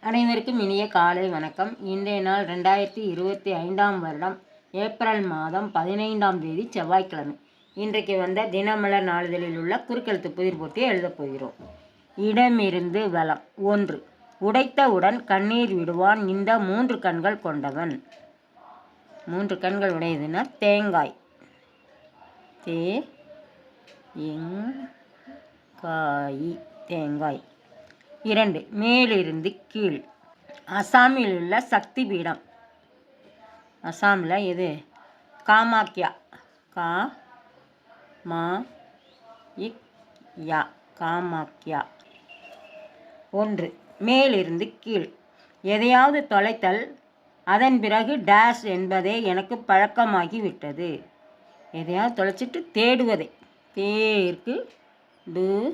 அனைவருக்கும் இனிய காலை வணக்கம். இன்றைய நாள் ரெண்டாயிரத்தி இருபத்தி ஐந்தாம் வருடம் ஏப்ரல் மாதம் பதினைந்தாம் தேதி செவ்வாய்க்கிழமை. இன்றைக்கு வந்த தினமலர் நாளிதழில் உள்ள குறுக்கெழுத்து புதிர் போட்டி எழுதப் போகிறோம். இடமிருந்து வளம். ஒன்று உடைத்தவுடன் கண்ணீர் விடுவான் இந்த மூன்று கண்கள் கொண்டவன். மூன்று கண்கள் உடையதுன்னா தேங்காய். தே எங் காய் தேங்காய். இரண்டு மேலிருந்து கீழ். அசாமில் உள்ள சக்தி பீடம் அசாமில் எது? காமாக்கியா கா மா இக் யா. காமாக்கியா ஒன்று மேலிருந்து கீழ். எதையாவது தொலைத்தல் அதன் பிறகு டேஷ் என்பதே எனக்கு பழக்கமாகிவிட்டது. எதையாவது தொலைச்சிட்டு தேடுவதே. தேருக்கு டு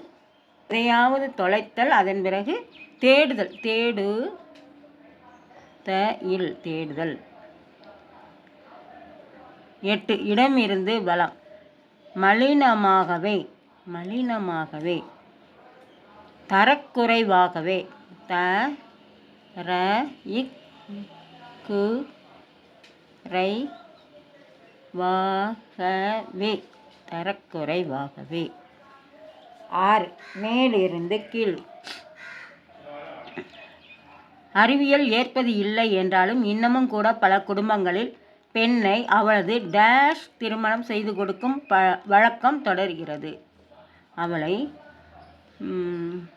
எதையாவது தொலைத்தல் அதன் பிறகு தேடுதல். தேடு த இல் தேடுதல். எட்டு இடமிருந்து பலம் மலினமாகவே மலினமாகவே தரக்குறைவாகவே த ர இக் கு ரை வாகவே தரக்குறைவாகவே. ஆறு. மேலிருந்து கீழ். அறிவியல் ஏற்பது இல்லை என்றாலும் இன்னமும் கூட பல குடும்பங்களில் பெண்ணை அவளது டேஷ் திருமணம் செய்து கொடுக்கும் ப வழக்கம் தொடர்கிறது. அவளை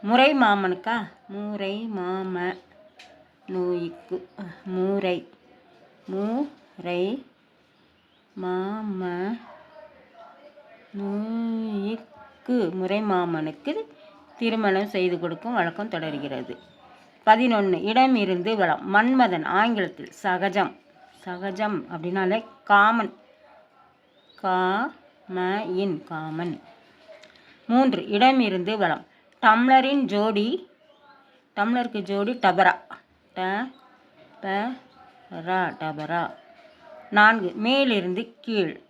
முறை மாமனுக்கா? மூரை மாம நோய்க்கு மூரை மூரை மாம நோய்க்கு முறை முறைமாமனுக்கு திருமணம் செய்து கொடுக்கும் வழக்கம் தொடர்கிறது. பதினொன்று இடம் இருந்து வளம். மன்மதன் ஆங்கிலத்தில் சகஜம். சகஜம் அப்படின்னாலே காமன். கா ம இன் காமன். மூன்று இடம் இருந்து வளம். டம்ளரின் ஜோடி டம்ளருக்கு ஜோடி டபரா. ட ப ரா டபரா. நான்கு மேலிருந்து கீழ்.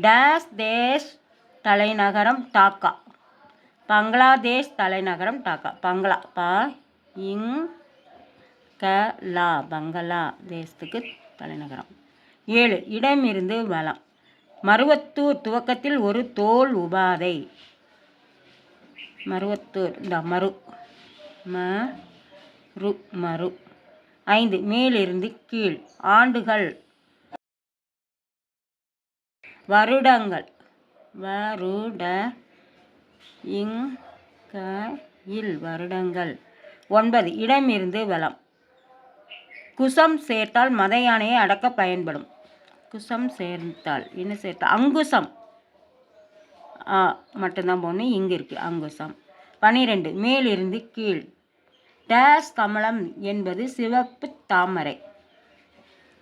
டேஸ் தேஷ் தலைநகரம் டாக்கா. பங்களாதேஷ் தலைநகரம் டாக்கா. பங்களா. பா இங் கலா பங்களா தேசத்துக்கு தலைநகரம். ஏழு இடமிருந்து வளம். மருவத்தூர் துவக்கத்தில் ஒரு தோல் உபாதை. மருவத்தூர் இந்த மரு ம ரு மரு. ஐந்து மேலிருந்து கீழ். ஆண்டுகள். வருடங்கள். வருட இங் இல் வருடங்கள். ஒன்பது இடமிருந்து வளம் குசம் சேர்த்தால் மத யானையை அடக்க பயன்படும். குசம் சேர்த்தால் என்ன சேர்த்தால் அங்குசம். ஆ மட்டும்தான் போகணும் இங்கே இருக்குது அங்குசம். பனிரெண்டு மேலிருந்து கீழ். டேஸ் கமலம் என்பது சிவப்பு தாமரை.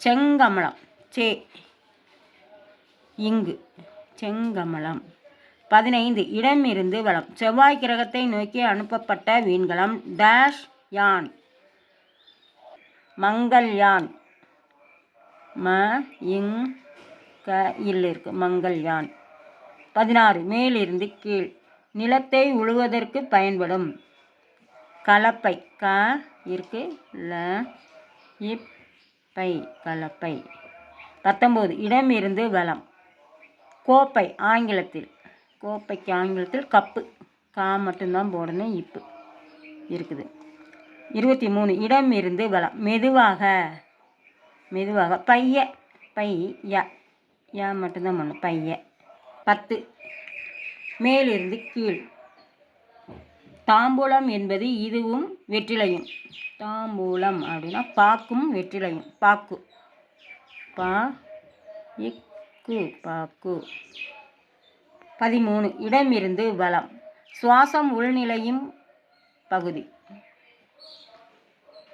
செங்கமலம். சே இங்கு. செங்கமலம். பதினைந்து இடமிருந்து வளம் செவ்வாய் கிரகத்தை நோக்கி அனுப்பப்பட்ட விண்கலம் டேஷ் யான். மங்கள்யான் ம இங் க இல் இருக்கு. மங்கள்யான் பதினாறு மேலிருந்து கீழ். நிலத்தை உழுவதற்கு பயன்படும். கலப்பை க இருக்கு. ல இப்பை கலப்பை. பத்தொம்போது இடமிருந்து வளம் கோப்பை ஆங்கிலத்தில் கோப்பைக்கு ஆங்கிலத்தில் கப்பு. கா மட்டும்தான் போடணும் இப்பு இருக்குது. இருபத்தி மூணு இடம் இருந்து வளம் மெதுவாக மெதுவாக பைய பை யா யா மட்டும்தான் பண்ணணும் பைய. பத்து மேலிருந்து கீழ். தாம்பூலம் என்பது இதுவும் வெற்றிலையும். தாம்பூலம் அப்படின்னா பாக்கும் வெற்றிலையும். பாக்கு. பா இக் பாக்கு. பதிமூணு. இடமிருந்து வளம் சுவாசம் உள்நிலையும் பகுதி.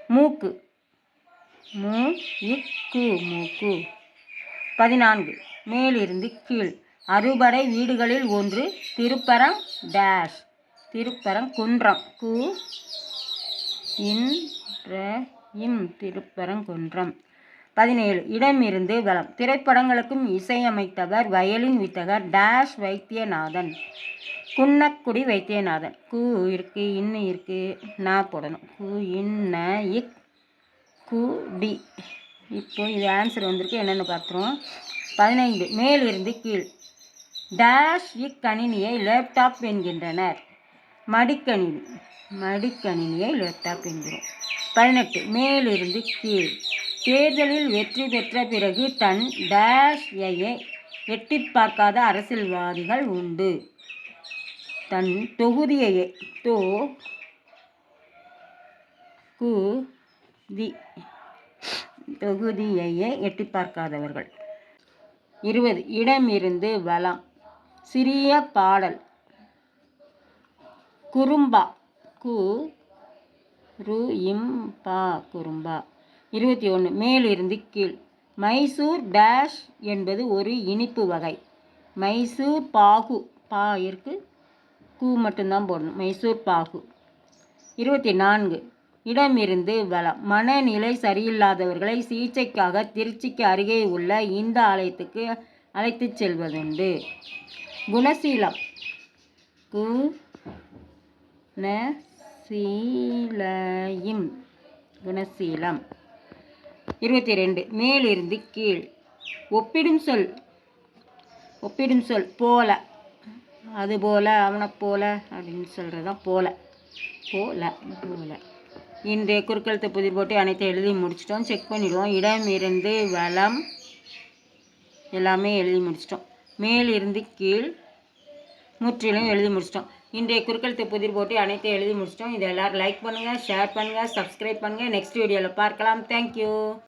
மூக்கு. மூ இக்கு மூக்கு. பதினான்கு. மேலிருந்து கீழ். அறுபடை வீடுகளில் ஒன்று. திருப்பரம் டேஷ். திருப்பரம் குன்றம். கு. இன் இம். திருப்பரங்குன்றம் பதினேழு. இடமிருந்து வளம் திரைப்படங்களுக்கும் இசையமைத்தவர் வயலின் வித்தகர் டேஷ் வைத்தியநாதன். குன்னக்குடி வைத்தியநாதன். கு இருக்கு இன்னு இருக்கு நான் போடணும். கு இன்ன இக் கு டி. இப்போ இது ஆன்சர் வந்திருக்கு. என்னென்னு பார்த்துருவோம். பதினைந்து. மேலிருந்து கீழ். டேஷ் இக்கணினியை லேப்டாப் என்கின்றனர். மடிக்கணினி. மடிக்கணினியை லேப்டாப் என்கிறோம். பதினெட்டு. மேலிருந்து கீழ். தேர்தலில் வெற்றி பெற்ற பிறகு தன் டேஷ் ஐயை எட்டி பார்க்காத அரசியல்வாதிகள் உண்டு. தன் தொகுதியையே தோ கு தி தொகுதியையே எட்டி பார்க்காதவர்கள். இருபது. இடமிருந்து வளம். சிறிய பாடல். குறும்பா. கு ரு இம்பா குறும்பா. இருபத்தி ஒன்று மேலிருந்து கீழ். மைசூர் டேஷ் என்பது ஒரு இனிப்பு வகை. மைசூர் பாகு பா இருக்குது கூ மட்டும்தான் போடணும். மைசூர் பாகு. இருபத்தி நான்கு இடமிருந்து வளம். மனநிலை சரியில்லாதவர்களை சிகிச்சைக்காக திருச்சிக்கு அருகே உள்ள இந்த ஆலயத்துக்கு அழைத்துச் செல்வதுண்டு. குணசீலம். கு ந சீலயம் குணசீலம். இருபத்தி ரெண்டு மேலிருந்து கீழ். ஒப்பிடும் சொல். ஒப்பிடும் சொல். போல. அது போல அவனை போல அப்படின்னு சொல்கிறது தான் போல. போல. போல. இன்றைய குறுக்கெழுத்து புதிர் போட்டு அனைத்தையும் எழுதி முடிச்சிட்டோம். செக் பண்ணிடுவோம். இடம் இருந்து வளம் எல்லாமே எழுதி முடிச்சிட்டோம். மேலிருந்து கீழ் முற்றிலும் எழுதி முடிச்சிட்டோம். இன்றைய குறுக்கெழுத்து புதிர் போட்டு அனைத்தையும் எழுதி முடிச்சிட்டோம். இதை எல்லோரும் லைக் பண்ணுங்கள் ஷேர் பண்ணுங்கள் சப்ஸ்கிரைப் பண்ணுங்கள் நெக்ஸ்ட் வீடியோவில் பார்க்கலாம். தேங்க்யூ